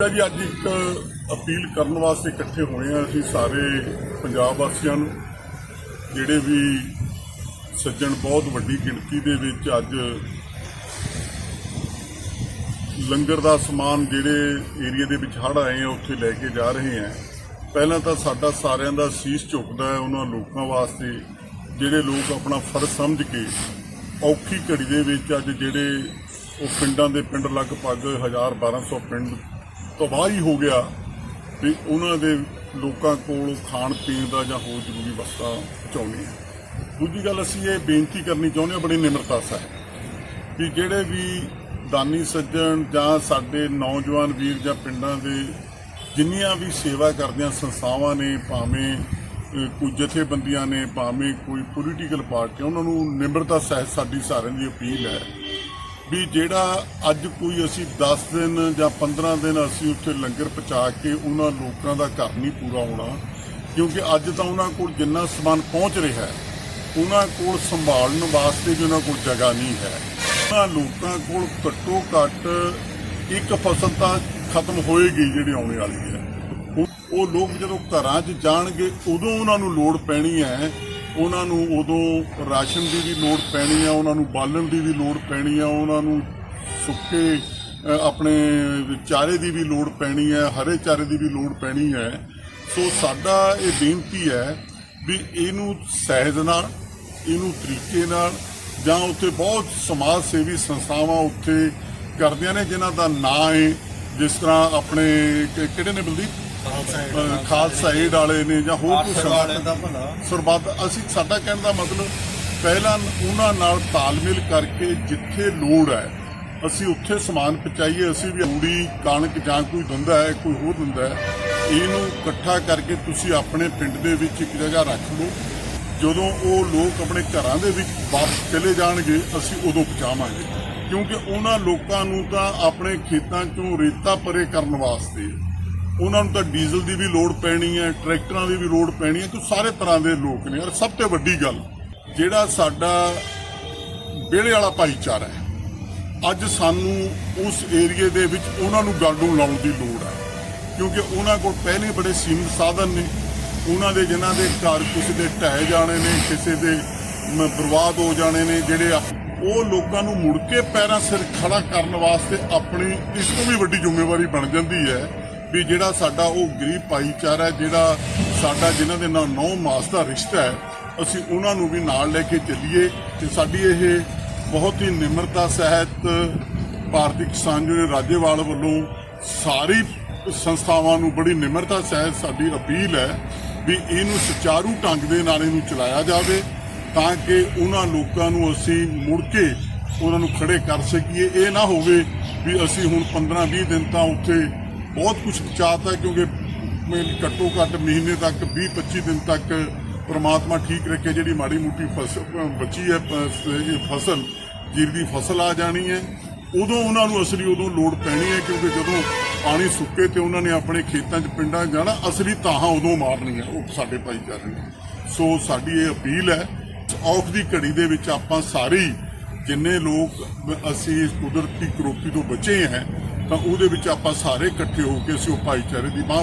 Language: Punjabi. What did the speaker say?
ਜੀ ਅੱਜ ਇੱਕ ਅਪੀਲ ਕਰਨ ਵਾਸਤੇ ਇਕੱਠੇ ਹੋਏ ਆ ਅਸੀਂ ਸਾਰੇ ਪੰਜਾਬ ਵਾਸੀਆਂ ਨੂੰ, ਜਿਹੜੇ ਵੀ ਸੱਜਣ ਬਹੁਤ ਵੱਡੀ ਗਿਣਤੀ ਦੇ ਵਿੱਚ ਅੱਜ ਲੰਗਰ ਦਾ ਸਮਾਨ ਜਿਹੜੇ ਏਰੀਆ ਦੇ ਵਿੱਚ ਹੜ੍ਹ ਆਏ ਆ, ਉੱਥੇ ਲੈ ਕੇ ਜਾ ਰਹੇ ਆ। ਪਹਿਲਾਂ ਤਾਂ ਸਾਡਾ ਸਾਰਿਆਂ ਦਾ ਸੀਸ ਝੁਕਦਾ ਹੈ ਉਹਨਾਂ ਲੋਕਾਂ ਵਾਸਤੇ, ਜਿਹੜੇ ਲੋਕ ਆਪਣਾ ਫਰਜ਼ ਸਮਝ ਕੇ ਔਖੀ ਘੜੀ ਦੇ ਵਿੱਚ ਅੱਜ ਜਿਹੜੇ ਉਹ ਪਿੰਡਾਂ ਦੇ ਪਿੰਡ ਲਗਭਗ 1000 1200 ਪਿੰਡ ਤਬਾਹੀ ਹੋ ਗਿਆ ਵੀ ਉਹਨਾਂ ਦੇ ਲੋਕਾਂ ਕੋਲ ਖਾਣ ਪੀਣ ਦਾ ਜਾਂ ਹੋਰ ਜ਼ਰੂਰੀ ਵਸਤਾਂ ਪਹੁੰਚਾਉਣੀ ਹੈ ਦੂਜੀ ਗੱਲ ਅਸੀਂ ਇਹ ਬੇਨਤੀ ਕਰਨੀ ਚਾਹੁੰਦੇ ਹਾਂ, ਬੜੀ ਨਿਮਰਤਾ ਸਹਿਤ ਵੀ ਜਿਹੜੇ ਵੀ ਦਾਨੀ ਸੱਜਣ ਜਾਂ ਸਾਡੇ ਨੌਜਵਾਨ ਵੀਰ ਜਾਂ ਪਿੰਡਾਂ ਦੇ ਜਿੰਨੀਆਂ ਵੀ ਸੇਵਾ ਕਰਦੀਆਂ ਸੰਸਥਾਵਾਂ ਨੇ, ਭਾਵੇਂ ਕੋਈ ਜਥੇਬੰਦੀਆਂ ਨੇ, ਭਾਵੇਂ ਕੋਈ ਪੋਲੀਟੀਕਲ ਪਾਰਟੀ ਉਹਨਾਂ ਨੂੰ ਨਿਮਰਤਾ ਸਹਿਤ ਸਾਡੀ ਸਾਰਿਆਂ ਦੀ ਅਪੀਲ ਹੈ ਵੀ ਜਿਹੜਾ ਅੱਜ ਕੋਈ ਅਸੀਂ 10 ਦਿਨ ਜਾਂ 15 ਦਿਨ ਅਸੀਂ ਉੱਥੇ ਲੰਗਰ ਪਹੁੰਚਾ ਕੇ ਉਹਨਾਂ ਲੋਕਾਂ ਦਾ ਘਰ ਨਹੀਂ ਪੂਰਾ ਹੋਣਾ, ਕਿਉਂਕਿ ਅੱਜ ਤਾਂ ਉਹਨਾਂ ਕੋਲ ਜਿੰਨਾ ਸਮਾਨ ਪਹੁੰਚ ਰਿਹਾ ਹੈ, ਉਹਨਾਂ ਕੋਲ ਸੰਭਾਲਣ ਵਾਸਤੇ ਵੀ ਉਹਨਾਂ ਕੋਲ ਜਗ੍ਹਾ ਨਹੀਂ ਹੈ। ਉਹਨਾਂ ਲੋਕਾਂ ਕੋਲ ਘੱਟੋ ਘੱਟ ਇੱਕ ਫਸਲ ਤਾਂ ਖਤਮ ਹੋਏਗੀ ਜਿਹੜੀ ਆਉਣ ਵਾਲੀ ਹੈ। ਉਹ- ਉਹ ਲੋਕ ਜਦੋਂ ਘਰਾਂ 'ਚ ਜਾਣਗੇ, ਉਦੋਂ ਉਹਨਾਂ ਨੂੰ ਲੋੜ ਪੈਣੀ ਹੈ ਉਹਨਾਂ ਨੂੰ ਉਦੋਂ ਰਾਸ਼ਨ ਦੀ ਵੀ ਲੋੜ ਪੈਣੀ ਆ, ਉਹਨਾਂ ਨੂੰ ਬਾਲਣ ਦੀ ਵੀ ਲੋੜ ਪੈਣੀ ਆ, ਉਹਨਾਂ ਨੂੰ ਸੁੱਕੇ ਆਪਣੇ ਚਾਰੇ ਦੀ ਵੀ ਲੋੜ ਪੈਣੀ ਹੈ ਹਰੇ ਚਾਰੇ ਦੀ ਵੀ ਲੋੜ ਪੈਣੀ ਹੈ ਸੋ ਸਾਡਾ ਇਹ ਬੇਨਤੀ ਹੈ ਵੀ ਇਹਨੂੰ ਸਹਿਜ ਨਾਲ, ਇਹਨੂੰ ਤਰੀਕੇ ਨਾਲ ਜਾਂ ਉੱਥੇ ਬਹੁਤ ਸਮਾਜ ਸੇਵੀ ਸੰਸਥਾਵਾਂ ਉੱਥੇ ਕਰਦੀਆਂ ਨੇ, ਜਿਨ੍ਹਾਂ ਦਾ ਨਾਂ ਹੈ ਜਿਸ ਤਰ੍ਹਾਂ ਆਪਣੇ ਕਿ- ਕਿਹੜੇ ਨੇ ਬਲਦੀਪ? ਅ, ਖਾਲਸਾ ਏਡ ਵਾਲੇ ਨੇ ਜਾਂ ਹੋਰ ਕੋਈ ਸੰਗਠਨ ਦਾ ਭਲਾ। ਸਰਬੱਤ ਅਸੀਂ ਸਾਡਾ ਕਹਿਣ ਦਾ ਮਤਲਬ ਪਹਿਲਾਂ ਉਹਨਾਂ ਨਾਲ ਤਾਲਮੇਲ ਕਰਕੇ ਜਿੱਥੇ ਲੋੜ ਹੈ ਅਸੀਂ ਉੱਥੇ ਸਮਾਨ ਪਹੁੰਚਾਈਏ ਅਸੀਂ ਵੀ ਰੂੜੀ ਕਣਕ ਜਾਂ ਕੋਈ ਦਿੰਦਾ ਹੈ ਕੋਈ ਹੋਰ ਦਿੰਦਾ ਹੈ ਇਹਨੂੰ ਇਕੱਠਾ ਕਰਕੇ ਤੁਸੀਂ ਆਪਣੇ ਪਿੰਡ ਦੇ ਵਿੱਚ ਇੱਕ ਜਗ੍ਹਾ ਰੱਖ ਲਓ। ਜਦੋਂ ਉਹ ਲੋਕ ਆਪਣੇ ਘਰਾਂ ਦੇ ਵਿੱਚ ਵਾਪਸ ਚਲੇ ਜਾਣਗੇ ਅਸੀਂ ਉਦੋਂ ਪਹੁੰਚਾਵਾਂਗੇ। ਕਿਉਂਕਿ ਉਹਨਾਂ ਲੋਕਾਂ ਨੂੰ ਤਾਂ ਆਪਣੇ ਖੇਤਾਂ 'ਚੋਂ ਰੇਤਾ ਪਰੇ ਕਰਨ ਵਾਸਤੇ ਉਹਨਾਂ ਨੂੰ ਤਾਂ ਡੀਜ਼ਲ ਦੀ ਵੀ ਲੋੜ ਪੈਣੀ ਹੈ, ਟਰੈਕਟਰਾਂ ਦੀ ਵੀ ਲੋੜ ਪੈਣੀ ਹੈ ਕਿ ਸਾਰੇ ਤਰ੍ਹਾਂ ਦੇ ਲੋਕ ਨੇ। ਔਰ ਸਭ ਤੋਂ ਵੱਡੀ ਗੱਲ, ਜਿਹੜਾ ਸਾਡਾ ਵਿਹੜੇ ਵਾਲਾ ਭਾਈਚਾਰਾ ਹੈ, ਅੱਜ ਸਾਨੂੰ ਉਸ ਏਰੀਏ ਦੇ ਵਿੱਚ ਉਹਨਾਂ ਨੂੰ ਗਾਡੂ ਲਾਉਣ ਦੀ ਲੋੜ ਹੈ। ਕਿਉਂਕਿ ਉਹਨਾਂ ਕੋਲ ਪਹਿਲੇ ਬੜੇ ਸੀਮਿਤ ਸਾਧਨ ਨੇ, ਉਹਨਾਂ ਦੇ ਜਿਨ੍ਹਾਂ ਦੇ ਘਰ ਕਿਸੇ ਦੇ ਢਹਿ ਜਾਣੇ ਨੇ, ਕਿਸੇ ਦੇ ਬਰਬਾਦ ਹੋ ਜਾਣੇ ਨੇ, ਜਿਹੜੇ ਉਹ ਲੋਕਾਂ ਨੂੰ ਮੁੜ ਕੇ ਪੈਰਾਂ ਸਿਰ ਖੜਾ ਕਰਨ ਵਾਸਤੇ ਆਪਣੀ ਇਸ ਤੋਂ ਵੀ ਵੱਡੀ ਜ਼ਿੰਮੇਵਾਰੀ ਬਣ ਜਾਂਦੀ ਹੈ ਵੀ ਜਿਹੜਾ ਸਾਡਾ ਉਹ ਗਰੀਬ ਭਾਈਚਾਰਾ ਜਿਹੜਾ ਸਾਡਾ ਜਿਨ੍ਹਾਂ ਦੇ ਨਾਲ ਨੌ ਮਾਸ ਦਾ ਰਿਸ਼ਤਾ ਹੈ, ਅਸੀਂ ਉਹਨਾਂ ਨੂੰ ਵੀ ਨਾਲ ਲੈ ਕੇ ਚੱਲੀਏ ਤੇ ਸਾਡੀ ਇਹ ਬਹੁਤ ਹੀ ਨਿਮਰਤਾ ਸਹਿਤ ਭਾਰਤੀ ਕਿਸਾਨ ਯੂਨੀਅਨ ਰਾਜੇਵਾਲ ਵੱਲੋਂ ਸਾਰੀ ਸੰਸਥਾਵਾਂ ਨੂੰ ਬੜੀ ਨਿਮਰਤਾ ਸਹਿਤ ਸਾਡੀ ਅਪੀਲ ਹੈ ਵੀ ਇਹਨੂੰ ਸੁਚਾਰੂ ਢੰਗ ਦੇ ਨਾਲ ਇਹਨੂੰ ਚਲਾਇਆ ਜਾਵੇ। ਤਾਂ ਕਿ ਉਹਨਾਂ ਲੋਕਾਂ ਨੂੰ ਅਸੀਂ ਮੁੜ ਕੇ ਉਹਨਾਂ ਨੂੰ ਖੜੇ ਕਰ ਸਕੀਏ। ਇਹ ਨਾ ਹੋਵੇ ਵੀ ਅਸੀਂ ਹੁਣ 15-20 ਦਿਨ ਤਾਂ ਉੱਥੇ ਬਹੁਤ ਕੁਝ ਪਹੁੰਚਾਤਾ ਕਿਉਂਕਿ ਘੱਟੋ ਘੱਟ ਮਹੀਨੇ ਤੱਕ 20-25 ਦਿਨ ਤੱਕ ਪ੍ਰਮਾਤਮਾ ਠੀਕ ਰੱਖੇ, ਜਿਹੜੀ ਮਾੜੀ ਮੋਟੀ ਫਸਲ ਬਚੀ ਹੈ ਫਸਲ, ਜੀਰ ਦੀ ਫਸਲ ਆ ਜਾਣੀ ਹੈ। ਉਦੋਂ ਉਹਨਾਂ ਨੂੰ ਅਸਲੀ ਉਦੋਂ ਲੋੜ ਪੈਣੀ ਹੈ, ਕਿਉਂਕਿ ਜਦੋਂ ਪਾਣੀ ਸੁੱਕੇ ਤੇ ਉਹਨਾਂ ਨੇ ਆਪਣੇ ਖੇਤਾਂ 'ਚ, ਪਿੰਡਾਂ 'ਚ ਜਾਣਾ, ਅਸਲੀ ਤਾਹਾਂ ਉਦੋਂ ਮਾਰਨੀ ਹੈ, ਉਹ ਸਾਡੇ ਭਾਈਚਾਰੇ ਨੇ। ਸੋ ਸਾਡੀ ਇਹ ਅਪੀਲ ਹੈ ਔਖ ਦੀ ਘੜੀ ਦੇ ਵਿੱਚ ਆਪਾਂ ਸਾਰੇ ਜਿੰਨੇ ਲੋਕ ਅਸੀਂ ਇਸ ਕੁਦਰਤੀ ਕਰੋਪੀ ਤੋਂ ਬਚੇ ਹਾਂ, ਤਾਂ ਉਹਦੇ ਵਿੱਚ ਆਪਾਂ ਸਾਰੇ ਇਕੱਠੇ ਹੋ ਕੇ ਅਸੀਂ ਉਹ ਭਾਈਚਾਰੇ ਦੀ ਬਾਂਹ